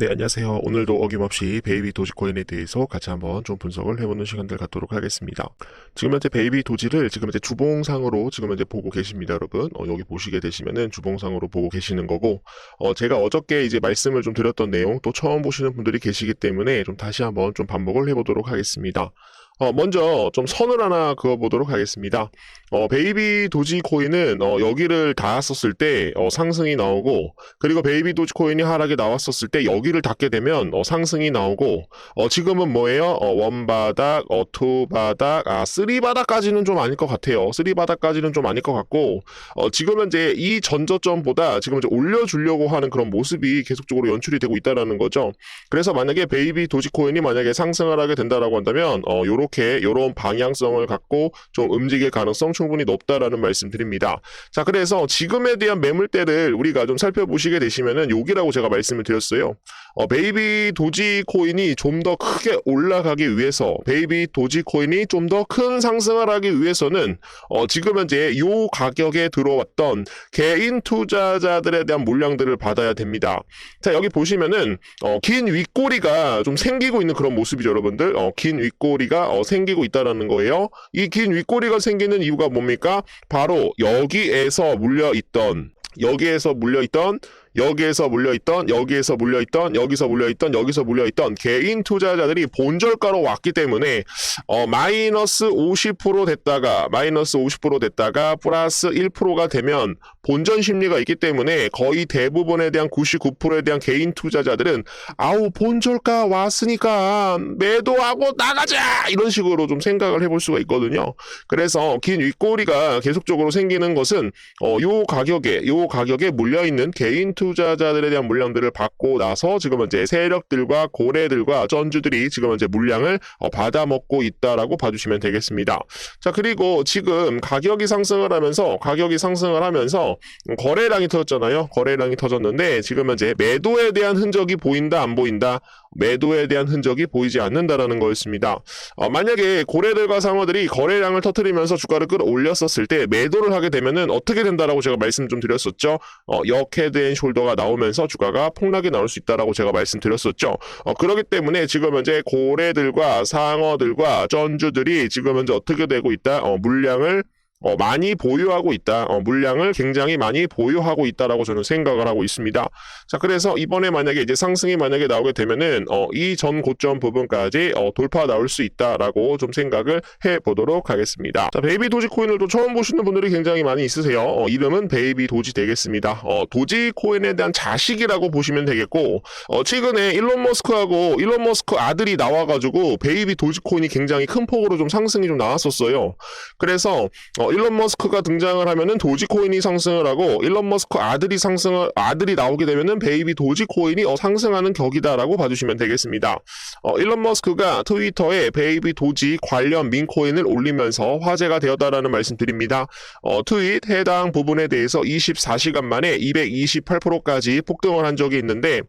네, 안녕하세요. 오늘도 어김없이 베이비 도지코인에 대해서 같이 한번 좀 분석을 해보는 시간들 갖도록 하겠습니다. 지금 현재 베이비 도지를 지금 현재 주봉상으로 지금 현재 보고 계십니다, 여러분. 어, 여기 보시게 되시면은 주봉상으로 보고 계시는 거고, 어, 제가 어저께 이제 말씀을 좀 드렸던 내용 또 처음 보시는 분들이 계시기 때문에 좀 다시 한번 좀 반복을 해보도록 하겠습니다. 어, 먼저 좀 선을 하나 그어보도록 하겠습니다. 어, 베이비 도지코인은 어, 여기를 닿았었을 때 어, 상승이 나오고 그리고 베이비 도지코인이 하락이 나왔었을 때 여기를 닿게 되면 어, 상승이 나오고 어, 지금은 뭐예요? 어, 원바닥, 어, 투바닥, 아 쓰리바닥까지는 좀 아닐 것 같아요. 쓰리바닥까지는 좀 아닐 것 같고 어, 지금은 이제 이 전저점보다 지금 이제 올려주려고 하는 그런 모습이 계속적으로 연출이 되고 있다라는 거죠. 그래서 만약에 베이비 도지코인이 만약에 상승을 하게 된다라고 한다면 어, 요렇게 요런 방향성을 갖고 좀 움직일 가능성 충분히 높다라는 말씀드립니다. 자, 그래서 지금에 대한 매물대를 우리가 좀 살펴보시게 되시면은 여기라고 제가 말씀을 드렸어요. 어, 베이비 도지 코인이 좀 더 크게 올라가기 위해서 베이비 도지 코인이 좀 더 큰 상승을 하기 위해서는 어, 지금 현재 요 가격에 들어왔던 개인 투자자들에 대한 물량들을 받아야 됩니다. 자, 여기 보시면은 어, 긴 윗꼬리가 좀 생기고 있는 그런 모습이죠, 여러분들. 어, 긴 윗꼬리가 어, 생기고 있다라는 거예요. 이 긴 윗꼬리가 생기는 이유가 뭡니까? 바로 여기에서 물려 있던 여기에서 물려 있던 여기에서 물려있던 여기에서 물려있던 여기서 물려있던 여기서 물려있던 개인 투자자들이 본절가로 왔기 때문에 어, 마이너스 50% 됐다가 마이너스 50% 됐다가 플러스 1%가 되면 본전 심리가 있기 때문에 거의 대부분에 대한 99%에 대한 개인 투자자들은 아우 본절가 왔으니까 매도하고 나가자 이런 식으로 좀 생각을 해볼 수가 있거든요. 그래서 긴 윗꼬리가 계속적으로 생기는 것은 어, 요 가격에 요 가격에 물려 있는 개인 투 자자들에 대한 물량들을 받고 나서 지금 현재 세력들과 고래들과 전주들이 지금 현재 물량을 어, 받아 먹고 있다라고 봐주시면 되겠습니다. 자 그리고 지금 가격이 상승을 하면서 가격이 상승을 하면서 거래량이 터졌잖아요. 거래량이 터졌는데 지금 현재 매도에 대한 흔적이 보인다 안 보인다 매도에 대한 흔적이 보이지 않는다라는 거였습니다. 어, 만약에 고래들과 상어들이 거래량을 터트리면서 주가를 끌어올렸었을 때 매도를 하게 되면은 어떻게 된다라고 제가 말씀 좀 드렸었죠. 어, 역헤드 앤 숄더 가 나오면서 주가가 폭락이 나올 수 있다라고 제가 말씀드렸었죠. 어, 그렇기 때문에 지금 현재 고래들과 상어들과 전주들이 지금 현재 어떻게 되고 있다? 어, 물량을 어, 많이 보유하고 있다. 어, 물량을 굉장히 많이 보유하고 있다라고 저는 생각을 하고 있습니다. 자, 그래서 이번에 만약에 이제 상승이 만약에 나오게 되면은 어, 이 전 고점 부분까지 어, 돌파 나올 수 있다라고 좀 생각을 해 보도록 하겠습니다. 자, 베이비 도지 코인을 또 처음 보시는 분들이 굉장히 많이 있으세요. 어, 이름은 베이비 도지 되겠습니다. 어, 도지 코인에 대한 자식이라고 보시면 되겠고 어, 최근에 일론 머스크하고 일론 머스크 아들이 나와가지고 베이비 도지 코인이 굉장히 큰 폭으로 좀 상승이 좀 나왔었어요. 그래서 어, 일론 머스크가 등장을 하면은 도지코인이 상승을 하고 일론 머스크 아들이 상승을 아들이 나오게 되면은 베이비 도지코인이 어, 상승하는 격이다라고 봐주시면 되겠습니다. 어, 일론 머스크가 트위터에 베이비 도지 관련 민코인을 올리면서 화제가 되었다라는 말씀드립니다. 어, 트윗 해당 부분에 대해서 24시간 만에 228%까지 폭등을 한 적이 있는데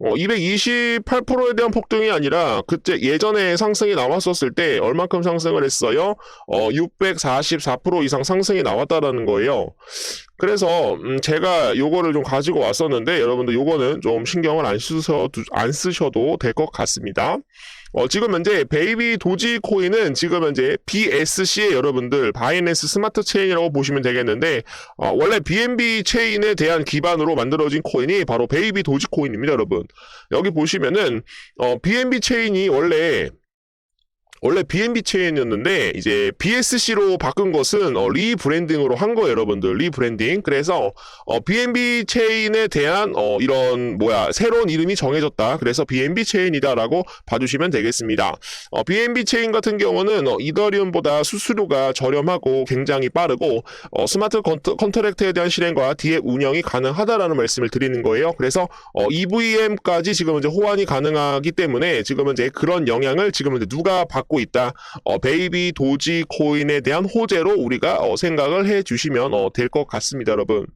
어, 228%에 대한 폭등이 아니라 그때 예전에 상승이 나왔었을 때 얼마큼 상승을 했어요? 어, 644% 이상 상승이 나왔다라는 거예요. 그래서 음, 제가 요거를 좀 가지고 왔었는데 여러분들 요거는 좀 신경을 안 쓰셔도 안 쓰셔도 될 것 같습니다. 어, 지금 현재 베이비 도지 코인은 지금 현재 BSC의 여러분들 바이낸스 스마트 체인이라고 보시면 되겠는데 어, 원래 BNB 체인에 대한 기반으로 만들어진 코인이 바로 베이비 도지 코인입니다, 여러분. 여기 보시면은 어, BNB 체인이 원래 원래 BNB 체인이었는데 이제 BSC로 바꾼 것은 어, 리브랜딩으로 한 거예요, 여러분들. 리브랜딩. 그래서 어, BNB 체인에 대한 어, 이런 뭐야 새로운 이름이 정해졌다. 그래서 BNB 체인이다라고 봐주시면 되겠습니다. 어, BNB 체인 같은 경우는 어, 이더리움보다 수수료가 저렴하고 굉장히 빠르고 어, 스마트 컨트, 컨트랙트에 대한 실행과 뒤에 운영이 가능하다라는 말씀을 드리는 거예요. 그래서 어, EVM까지 지금 이제 호환이 가능하기 때문에 지금 이제 그런 영향을 지금 이제 누가 받고 있다. 어, 베이비 도지 코인에 대한 호재로 우리가 어, 생각을 해 주시면 어, 될 것 같습니다, 여러분.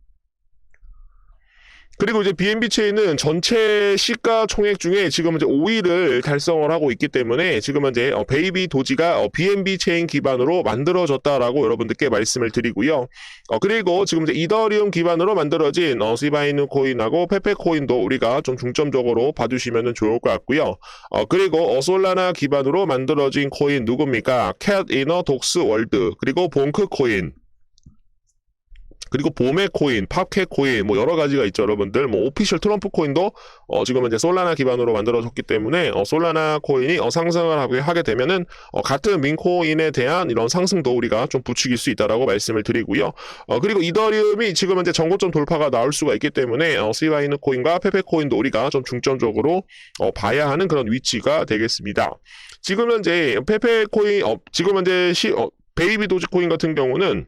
그리고 이제 BNB 체인은 전체 시가 총액 중에 지금 이제 5위를 달성을 하고 있기 때문에 지금 현재 어, 베이비 도지가 어, BNB 체인 기반으로 만들어졌다라고 여러분들께 말씀을 드리고요. 어, 그리고 지금 이제 이더리움 기반으로 만들어진 어, 시바이누 코인하고 페페 코인도 우리가 좀 중점적으로 봐주시면 좋을 것 같고요. 어, 그리고 어, 솔라나 기반으로 만들어진 코인 누굽니까? 캣 이너 독스 월드 그리고 봉크 코인 그리고 봄의 코인, 팝캐 코인, 뭐 여러 가지가 있죠, 여러분들. 뭐 오피셜 트럼프 코인도 어, 지금 이제 솔라나 기반으로 만들어졌기 때문에 어, 솔라나 코인이 어, 상승을 하게, 되면은 어, 같은 민코인에 대한 이런 상승도 우리가 좀 부추길 수 있다라고 말씀을 드리고요. 어, 그리고 이더리움이 지금 이제 전고점 돌파가 나올 수가 있기 때문에 어, 시바이누 코인과 페페 코인도 우리가 좀 중점적으로 어, 봐야 하는 그런 위치가 되겠습니다. 지금 현재 페페 코인, 어, 지금 현재 시, 어, 베이비 도지 코인 같은 경우는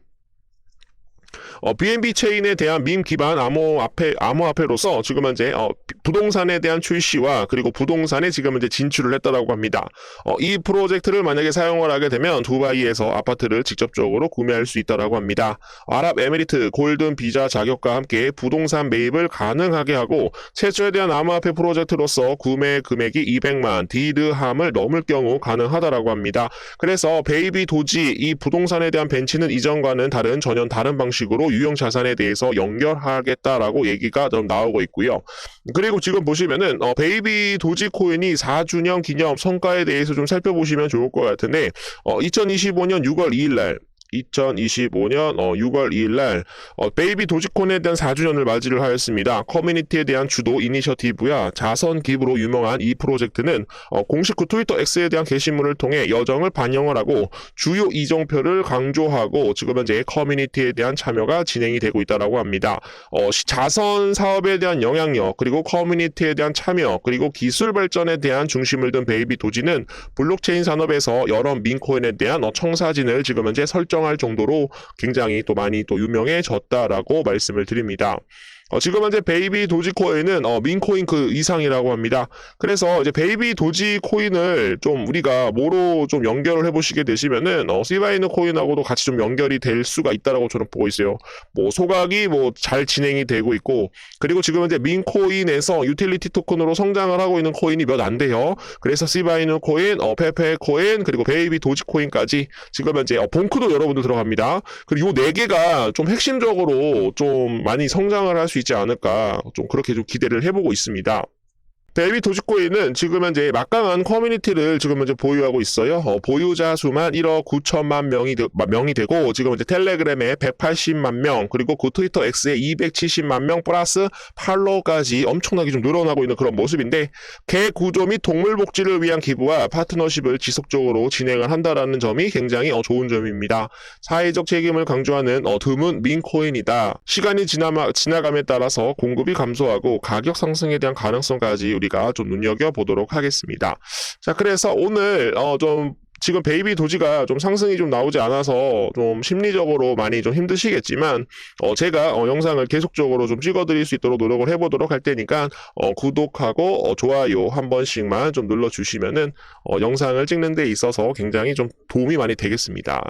어, BNB 체인에 대한 민 기반 암호화폐 암호화폐로서 지금 현재 어, 비- 부동산에 대한 출시와 그리고 부동산에 지금 현재 진출을 했다라고 합니다. 어, 이 프로젝트를 만약에 사용을 하게 되면 두바이에서 아파트를 직접적으로 구매할 수 있다라고 합니다. 아랍에미리트 골든 비자 자격과 함께 부동산 매입을 가능하게 하고 최초에 대한 암호화폐 프로젝트로서 구매 금액이 200만 디르함을 넘을 경우 가능하다라고 합니다. 그래서 베이비 도지 이 부동산에 대한 벤치는 이전과는 다른 전혀 다른 방식 으로 유형 자산에 대해서 연결하겠다라고 얘기가 좀 나오고 있고요. 그리고 지금 보시면은 어, 베이비 도지 코인이 4주년 기념 성과에 대해서 좀 살펴보시면 좋을 것 같은데 어, 2025년 6월 2일 날 2025년 6월 2일 날 어, 베이비 도지콘에 대한 4주년을 맞이를 하였습니다. 커뮤니티에 대한 주도 이니셔티브야 자선 기부로 유명한 이 프로젝트는 어, 공식 그 트위터 X에 대한 게시물을 통해 여정을 반영을 하고 주요 이정표를 강조하고 지금 현재 커뮤니티에 대한 참여가 진행이 되고 있다라고 합니다. 어, 시- 자선 사업에 대한 영향력 그리고 커뮤니티에 대한 참여 그리고 기술 발전에 대한 중심을 둔 베이비 도지는 블록체인 산업에서 여러 민코인에 대한 어, 청사진을 지금 현재 설정 할 정도로 굉장히 또 많이 또 유명해졌다라고 말씀을 드립니다. 어, 지금 현재 베이비 도지코인은 어, 민코인 그 이상이라고 합니다. 그래서 이제 베이비 도지코인을 좀 우리가 뭐로 좀 연결을 해보시게 되시면은 어, 시바이누 코인하고도 같이 좀 연결이 될 수가 있다라고 저는 보고 있어요. 뭐 소각이 뭐 잘 진행이 되고 있고 그리고 지금 현재 민코인에서 유틸리티 토큰으로 성장을 하고 있는 코인이 몇 안 돼요. 그래서 시바이누 코인, 어, 페페 코인 그리고 베이비 도지코인까지 지금 현재 어, 봉크도 여러분들 들어갑니다. 그리고 요 네 개가 좀 핵심적으로 좀 많이 성장을 할 수 있지 않을까 좀 그렇게 좀 기대를 해보고 있습니다. 베이비 도지코인은 지금 현재 막강한 커뮤니티를 지금 현재 보유하고 있어요. 어, 보유자 수만 1억 9천만 명이, 되, 명이 되고 지금 이제 텔레그램에 180만 명 그리고 그 트위터 X에 270만 명 플러스 팔로우까지 엄청나게 좀 늘어나고 있는 그런 모습인데 개 구조 및 동물 복지를 위한 기부와 파트너십을 지속적으로 진행을 한다라는 점이 굉장히 어, 좋은 점입니다. 사회적 책임을 강조하는 어, 드문 민코인이다. 시간이 지나마, 지나감에 따라서 공급이 감소하고 가격 상승에 대한 가능성까지 우리가 좀 눈여겨 보도록 하겠습니다. 자, 그래서 오늘 어, 좀 지금 베이비 도지가 좀 상승이 좀 나오지 않아서 좀 심리적으로 많이 좀 힘드시겠지만 어, 제가 어, 영상을 계속적으로 좀 찍어드릴 수 있도록 노력을 해보도록 할 테니까 어, 구독하고 어, 좋아요 한 번씩만 좀 눌러주시면은 어, 영상을 찍는 데 있어서 굉장히 좀 도움이 많이 되겠습니다.